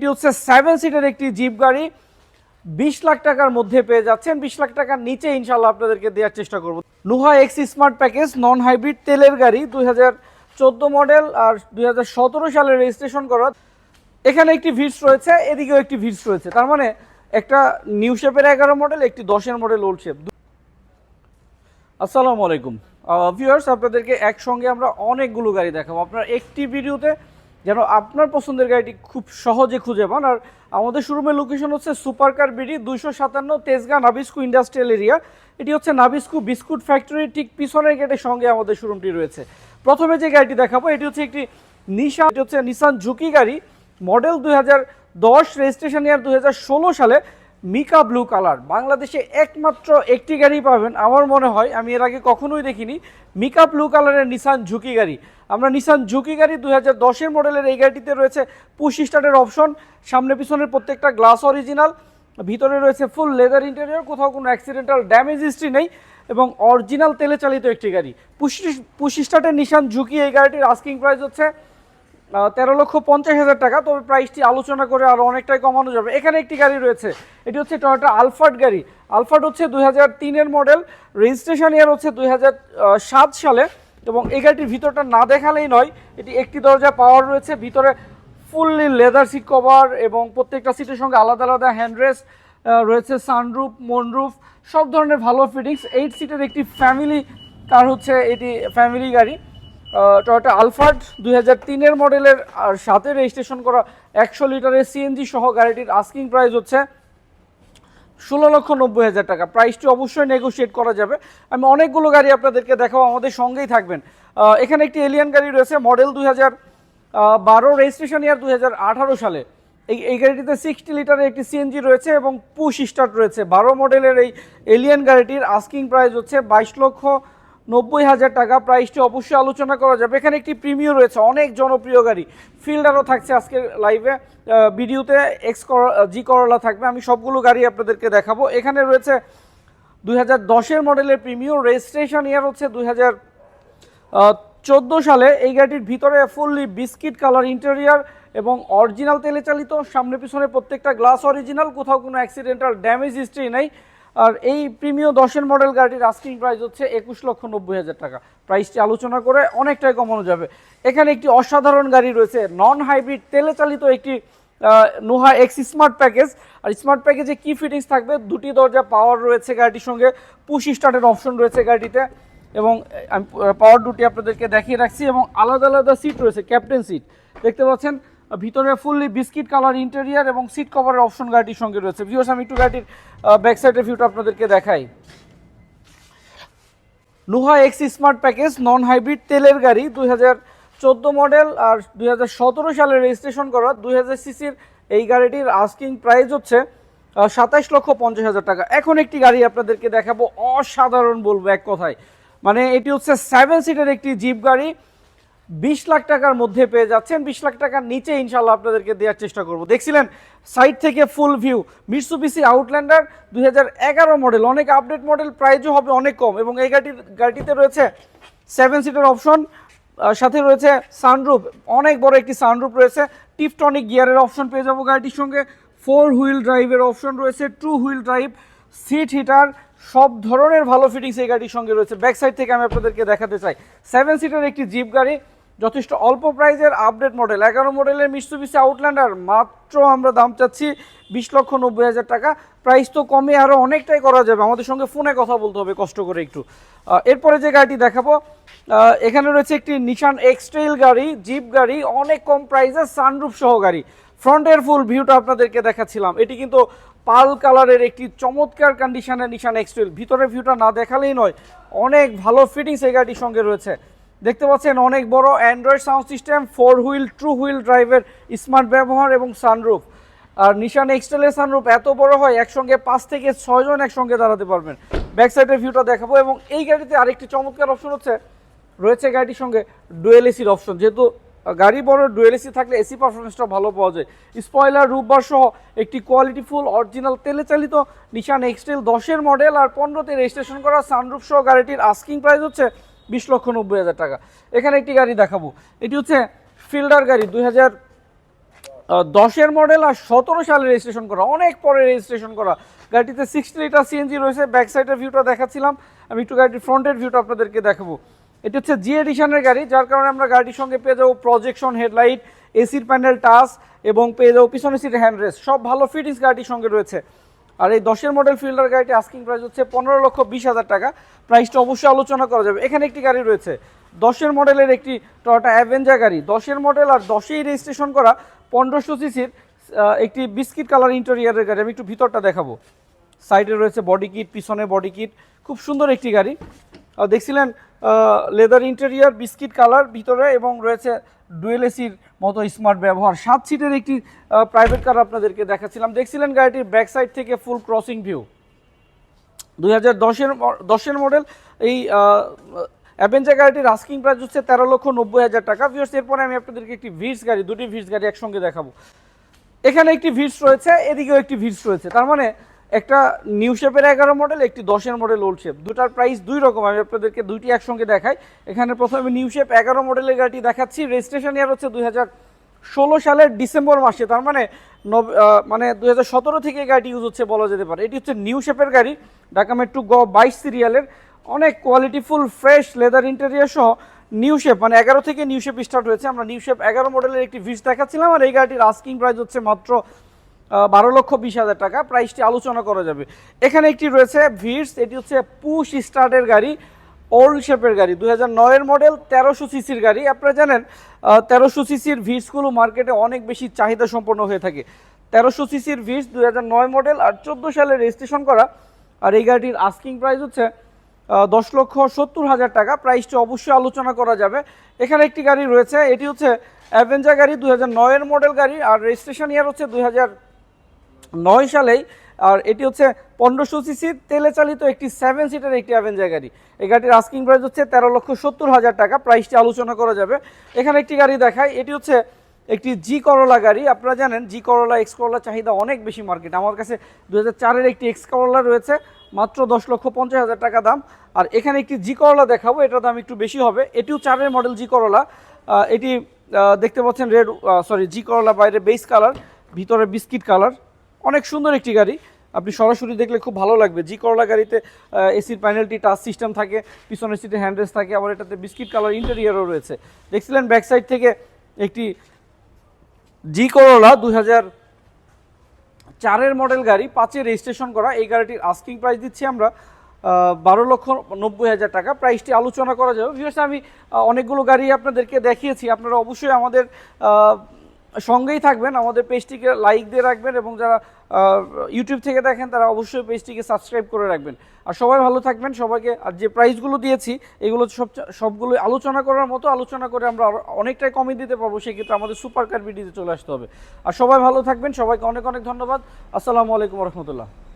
এটি হচ্ছে সেভেন সিটের একটি জিপ গাড়ি। বিশ লাখ টাকার মধ্যে পেয়ে যাচ্ছেন। বিশ লাখ টাকার নিচে ইনশাল্লাহ আপনাদেরকে দেওয়ার চেষ্টা করব। Noah X smart package non hybrid তেলের গাড়ি, দুই হাজার চোদ্দ মডেল আর দুই হাজার সতেরো সালে রেজিস্ট্রেশন করা। এখানে একটি ভিটস রয়েছে, এদিকেও একটি ভিটস রয়েছে। তার মানে একটা নিউ শেপের এগারো মডেল একটি দশের মডেল ওল্ড শেপ আসসালামু আলাইকুম। ভিউয়ার্স আপনাদেরকে একসঙ্গে আমরা অনেকগুলো গাড়ি দেখাবো। আপনার একটি ভিডিওতে যেন আপনার পছন্দের গাড়িটি খুব সহজে খুঁজে পান। আর আমাদের শোরুমের লোকেশন হচ্ছে সুপার কার বিডি দুইশো সাতান্ন তেজগাঁ নাবিস্কু ইন্ডাস্ট্রিয়াল এরিয়া। এটি হচ্ছে নাবিস্কু বিস্কুট ফ্যাক্টরির ঠিক পিছনের গেটের সঙ্গে আমাদের শোরুমটি রয়েছে। প্রথমে যে গাড়িটি দেখাবো, এটি হচ্ছে একটি নিশা এটি হচ্ছে নিসান ঝুঁকি গাড়ি। মডেল দুই হাজার দশ, রেজিস্ট্রেশন ইয়ার ষোলো সালে। Mica blue colour. বাংলাদেশে একমাত্র একটি গাড়ি পাবেন। আমার মনে হয়, আমি এর আগে কখনোই দেখিনি, মিকা ব্লু কালারের নিসান ঝুঁকি গাড়ি। আমরা নিসান ঝুঁকি গাড়ি দুই হাজার দশের মডেলের এই গাড়িটিতে রয়েছে পুশ স্টার্টের অপশন। সামনে পিছনের প্রত্যেকটা গ্লাস অরিজিনাল, ভিতরে রয়েছে ফুল লেদার ইন্টেরিয়র, কোথাও কোনো অ্যাক্সিডেন্টাল ড্যামেজ হিস্ট্রি নেই এবং অরিজিনাল তেলে চালিত একটি গাড়ি। পুশ পুশ স্টার্টের নিসান ঝুঁকি এই গাড়িটির আস্কিং প্রাইস হচ্ছে তেরো লক্ষ পঞ্চাশ হাজার টাকা, তবে প্রাইসটি আলোচনা করে আরও অনেকটাই কমানো যাবে। এখানে একটি গাড়ি রয়েছে, এটি হচ্ছে টয়োটা আলফার্ড গাড়ি। আলফার্ড হচ্ছে দুই হাজার তিনের মডেল রেজিস্ট্রেশন ইয়ার হচ্ছে দুই হাজার সাত সালে, এবং এই গাড়িটির ভিতরটা না দেখালেই নয়, এটি একটি দরজা পাওয়ার রয়েছে, ভিতরে ফুললি লেদার সিট কভার এবং প্রত্যেকটা সিটের সঙ্গে আলাদা আলাদা হ্যান্ডরেস্ট রয়েছে সানরুফ মনরুফ সব ধরনের ভালো ফিটিংস এইট সিটের একটি ফ্যামিলি কার হচ্ছে, এটি ফ্যামিলি গাড়ি। টয়োটা আলফার্ড দুই হাজার তিনের মডেলের সাথে রেজিস্ট্রেশন করা একশো লিটারের সিএনজি সহ গাড়িটির আস্কিং প্রাইস হচ্ছে ষোলো লক্ষ নব্বই হাজার টাকা। প্রাইসটি অবশ্যই নেগোশিয়েট করা যাবে। আমি অনেকগুলো গাড়ি আপনাদেরকে দেখাবো, আমাদের সঙ্গেই থাকবেন। এখানে একটি এলিয়ান গাড়ি রয়েছে মডেল দুই হাজার বারো রেজিস্ট্রেশন ইয়ার দুই হাজার আঠারো সালে। এই এই গাড়িটিতে সিক্সটি লিটারের একটি সিএনজি রয়েছে এবং পুশ স্টার্ট রয়েছে। বারো মডেলের এই এলিয়ান গাড়িটির আস্কিং প্রাইস হচ্ছে বাইশ লক্ষ নব্বই হাজার টাকা প্রাইসটি অবশ্যই আলোচনা করা যাবে। এখানে একটি প্রিমিয় রয়েছে, অনেক জনপ্রিয় গাড়ি। ফিল্ডারও থাকছে আজকের লাইভে ভিডিওতে এক্স জি করলা থাকবে। আমি সবগুলো গাড়ি আপনাদেরকে দেখাবো। এখানে রয়েছে দুই হাজার দশের মডেলের প্রিমিয় রেজিস্ট্রেশন ইয়ার হচ্ছে দুই হাজার চোদ্দ সালে। এই গাড়িটির ভিতরে ফুললি বিস্কিট কালার ইন্টেরিয়ার এবং অরিজিনাল তেলে চালিত। সামনে পিছনে প্রত্যেকটা গ্লাস অরিজিনাল কোথাও কোনো অ্যাক্সিডেন্টাল ড্যামেজ হিস্ট্রি নেই। আর এই প্রিমিয় দশের মডেল গাড়িটির আস্কিং প্রাইস হচ্ছে একুশ লক্ষ নব্বই হাজার টাকা। প্রাইসটি আলোচনা করে অনেকটাই কমানো যাবে। এখানে একটি অসাধারণ গাড়ি রয়েছে নন হাইব্রিড তেলে চালিত একটি নোহা এক্স স্মার্ট প্যাকেজ আর স্মার্ট প্যাকেজে কি ফিটিংস থাকবে? দুটি দরজা পাওয়ার রয়েছে গাড়িটির সঙ্গে পুশ স্টার্টের অপশন রয়েছে গাড়িটিতে। এবং আমি পাওয়ার দুটি আপনাদেরকে দেখিয়ে রাখছি এবং আলাদা আলাদা সিট রয়েছে ক্যাপ্টেন সিট দেখতে পাচ্ছেন ভিতরে ফুললি বিস্কিট কালার ইন্টেরিয়ার এবং সিট কভারের অপশন গাড়িটির সঙ্গে রয়েছে। ভিউস আমি একটু গাড়িটির ব্যাক সাইডের ভিউটা আপনাদেরকে দেখাই। Noah X smart package non hybrid তেলের গাড়ি, দুই হাজার চোদ্দ মডেল আর দুই হাজার সতেরো সালে রেজিস্ট্রেশন করা। দুই হাজার সিসির এই গাড়িটির আস্কিং প্রাইস হচ্ছে সাতাইশ লক্ষ পঞ্চাশ হাজার টাকা। এখন একটি গাড়ি আপনাদেরকে দেখাবো, অসাধারণ বলব এক কথায়। মানে এটি হচ্ছে সেভেন সিটের একটি জিপ গাড়ি। বিশ লাখ টাকার মধ্যে পেয়ে যাচ্ছেন। বিশ লাখ টাকার নিচে ইনশাল্লাহ আপনাদেরকে দেওয়ার চেষ্টা করব। দেখছিলেন সাইড থেকে ফুল ভিউ। মিটসুবিসি আউটল্যান্ডার, দুই হাজার এগারো মডেল। অনেক আপডেট মডেল, প্রাইজও হবে অনেক কম। এবং এই গাড়ির গাড়িটিতে রয়েছে সেভেন সিটের অপশন সাথে রয়েছে সানরুফ। অনেক বড় একটি সানরুফ রয়েছে। টিপটনিক গিয়ারের অপশন পেয়ে যাব গাড়িটির সঙ্গে। ফোর হুইল ড্রাইভের অপশন রয়েছে, two wheel drive, seat heater, সব ধরনের ভালো ফিটিংস এই গাড়ির সঙ্গে রয়েছে। ব্যাক সাইড থেকে আমি আপনাদেরকে দেখাতে চাই। সেভেন সিটের একটি জিপ গাড়ি যথেষ্ট অল্প প্রাইজের আপডেট মডেল। এগারো মডেলের মিস্তুবিসি আউটল্যান্ডার মাত্র আমরা দাম চাচ্ছি বিশ লক্ষ নব্বই হাজার টাকা। প্রাইস তো কমে আরও অনেকটাই করা যাবে। আমাদের সঙ্গে ফোনে কথা বলতে হবে, কষ্ট করে একটু। এরপরে যে গাড়িটি দেখাবো এখানে রয়েছে একটি নিশান এক্সট্রেল গাড়ি জিপ গাড়ি, অনেক কম প্রাইসের সানরুফ সহ গাড়ি। ফ্রন্টের ফুল ভিউটা আপনাদেরকে দেখাচ্ছিলাম। এটি কিন্তু পাল কালারের একটি চমৎকার কন্ডিশনের নিশান এক্সট্রেল ভিতরের ভিউটা না দেখালেই নয়, অনেক ভালো ফিটিংস এই গাড়ির সঙ্গে রয়েছে। দেখতে পাচ্ছেন অনেক বড় Android sound system, four wheel two wheel ড্রাইভের স্মার্ট ব্যবহার এবং সানরুফ। আর নিশান এক্সটেলের সানরুফ এত বড় হয়, একসঙ্গে পাঁচ থেকে ছয়জন একসঙ্গে দাঁড়াতে পারবেন। ব্যাক সাইডের ভিউটা দেখাবো এবং এই গাড়িতে আরেকটি চমৎকার অপশন হচ্ছে, রয়েছে গাড়িটির সঙ্গে ডুয়েল এসির অপশন যেহেতু গাড়ি বড় ডুয়েল এসি থাকলে এসি পারফরমেন্সটা ভালো পাওয়া যায়। স্পয়লার, রূপবার সহ একটি কোয়ালিটিফুল অরিজিনাল তেলে চালিত নিশান এক্সটেল দশের মডেল আর পনেরোতে রেজিস্ট্রেশন করা সানরুফ সহ গাড়িটির আস্কিং প্রাইস হচ্ছে বিশ লক্ষ নব্বই হাজার টাকা। এখানে একটি গাড়ি দেখাবো। এটি হচ্ছে ফিল্ডার গাড়ি, দুই হাজার দশের মডেল আর সতেরো সালে রেজিস্ট্রেশন করা, অনেক পরে রেজিস্ট্রেশন করা। গাড়িতে সিক্সটি লিটার সিএনজি রয়েছে, ব্যাক সাইডের ভিউটা দেখাচ্ছিলাম। আমি একটু গাড়িটির ফ্রন্টের ভিউটা আপনাদেরকে দেখাবো। এটি হচ্ছে জি এডিশনের গাড়ি, যার কারণে আমরা গাড়ির সঙ্গে পেয়ে যাব প্রজেকশন হেডলাইট এসির প্যানেল টাচ এবং পেয়ে যাব পিছনে সিট হ্যান্ড রেস্ট সব ভালো ফিটিংস গাড়ির সঙ্গে রয়েছে। আর এই দশের মডেল ফিল্ডার গাড়িটি আস্কিং প্রাইস হচ্ছে পনেরো লক্ষ বিশ হাজার টাকা। প্রাইসটা অবশ্যই আলোচনা করা যাবে। এখানে একটি গাড়ি রয়েছে। দশের মডেলের একটি টয়োটা অ্যাভেঞ্জার গাড়ি। দশের মডেল আর দশেই রেজিস্ট্রেশন করা পনেরোশো সিসির একটি বিস্কিট কালার ইন্টেরিয়ারের গাড়ি। আমি একটু ভিতরটা দেখাবো। সাইডে রয়েছে বডি কিট পিছনে বডি কিট খুব সুন্দর একটি গাড়ি। দেখছিলেন লেদার ইন্টেরিয়ার বিস্কিট কালার ভিতরে এবং রয়েছে ডুয়েল এসির মতো স্মার্ট ব্যবহার। সাত সিটের একটি প্রাইভেট কার আপনাদেরকে দেখাচ্ছিলাম। দেখছিলেন গাড়িটির ব্যাক সাইড থেকে ফুল ক্রসিং ভিউ দুই হাজার দশের দশের মডেল এই অ্যাভেঞ্জার গাড়িটির আস্কিং প্রাইস হচ্ছে তেরো লক্ষ নব্বই হাজার টাকা। ভিউর্স এরপরে আমি আপনাদেরকে একটি ভিটস গাড়ি, দুটি ভিটস গাড়ি একসঙ্গে দেখাবো। এখানে একটি ভিটস রয়েছে, এদিকেও একটি ভিটস রয়েছে। তার মানে একটা নিউ শেপের এগারো মডেল একটি দশের মডেল ওল্ড শেপ দুটার প্রাইস দুই রকম, আমি আপনাদেরকে দুইটি একসঙ্গে দেখাই। এখানে প্রথমে নিউ শেপ এগারো মডেলের গাড়িটি দেখাচ্ছি। রেজিস্ট্রেশন ইয়ার হচ্ছে দুই ষোলো সালের ডিসেম্বর মাসে। তার মানে মানে দুই হাজার সতেরো থেকে গাড়িটি ইউজ হচ্ছে বলা যেতে পারে। এটি হচ্ছে নিউ শেপের গাড়ি, ঢাকা মেট্রো গ বাইশ সিরিয়ালের। অনেক কোয়ালিটিফুল ফ্রেশ লেদার ইন্টেরিয়ার সহ নিউ শেপ মানে এগারো থেকে নিউ শেপ স্টার্ট হয়েছে। আমরা নিউ শেপ এগারো মডেলের একটি ভিস দেখাচ্ছিলাম আর এই গাড়িটির আস্কিং প্রাইস হচ্ছে মাত্র বারো লক্ষ বিশ হাজার টাকা। প্রাইসটি আলোচনা করা যাবে। এখানে একটি রয়েছে ভিটস এটি হচ্ছে পুশ স্টার্টের গাড়ি ওল্ড শেপের গাড়ি। দু হাজার নয়ের মডেল তেরোশো সিসির গাড়ি। আপনারা জানেন তেরোশো সিসির ভিটসগুলো মার্কেটে অনেক বেশি চাহিদা সম্পন্ন হয়ে থাকে। তেরোশো সিসির ভিটস দু হাজার নয় মডেল আর চোদ্দ সালে রেজিস্ট্রেশন করা। আর এই গাড়িটির আস্কিং প্রাইস হচ্ছে দশ লক্ষ সত্তর হাজার টাকা। প্রাইসটি অবশ্যই আলোচনা করা যাবে। এখানে একটি গাড়ি রয়েছে, এটি হচ্ছে অ্যাভেঞ্জার গাড়ি দু হাজার নয়ের মডেল গাড়ি। আর রেজিস্ট্রেশন ইয়ার হচ্ছে দুই হাজার নয় সালেই, আর এটি হচ্ছে পনেরোশো সিসির তেলে চালিত একটি সেভেন সিটার একটি অ্যাভেঞ্জার গাড়ি। এই গাড়ির আস্কিং প্রাইস হচ্ছে তেরো লক্ষ সত্তর হাজার টাকা। প্রাইসটি আলোচনা করা যাবে। এখানে একটি গাড়ি দেখায় এটি হচ্ছে একটি জি করলা গাড়ি। আপনারা জানেন জি করলা এক্স করলা চাহিদা অনেক বেশি মার্কেট আমার কাছে দু চারের একটি এক্স করলা রয়েছে, মাত্র দশ লক্ষ পঞ্চাশ হাজার টাকা দাম। আর এখানে একটি জি করলা দেখাবো এটার দাম একটু বেশি হবে। এটিও চারের মডেল জি করলা এটি দেখতে পাচ্ছেন রেড সরি জি করলা বাইরে বেস কালার ভিতরে বিস্কিট কালার অনেক সুন্দর একটি গাড়ি। আপনি সরাসরি দেখলে খুব ভালো লাগবে। জি করলা গাড়িতে এসির প্যানেলটি টাচ সিস্টেম থাকে, পিছনের সিটে হ্যান্ডরেস থাকে, আবার এটাতে বিস্কিট কালার ইন্টেরিয়ারও রয়েছে। দেখছিলেন ব্যাক সাইড থেকে একটি জি করলা দুই চারের মডেল গাড়ি, পাঁচে রেজিস্ট্রেশন করা। এই গাড়িটির আস্কিং প্রাইস দিচ্ছি আমরা বারো লক্ষ নব্বই হাজার টাকা। প্রাইসটি আলোচনা করা যাবে। বিশেষ আমি অনেকগুলো গাড়ি আপনাদেরকে দেখিয়েছি। আপনারা অবশ্যই আমাদের সঙ্গেই থাকবেন, আমাদের পেজটিকে লাইক দিয়ে রাখবেন এবং যারা ইউটিউব থেকে দেখেন তারা অবশ্যই পেজটিকে সাবস্ক্রাইব করে রাখবেন। আর সবাই ভালো থাকবেন, সবাইকে আর যে প্রাইসগুলো দিয়েছি, এগুলো সব সবগুলো আলোচনা করার মতো আলোচনা করে আমরা অনেকটাই কমে দিতে পারব, সেক্ষেত্রে আমাদের সুপার কার ভিডিওতে চলে আসতে হবে। আর সবাই ভালো থাকবেন, সবাইকে অনেক অনেক ধন্যবাদ। আসসালামু আলাইকুম রহমতুল্লাহ।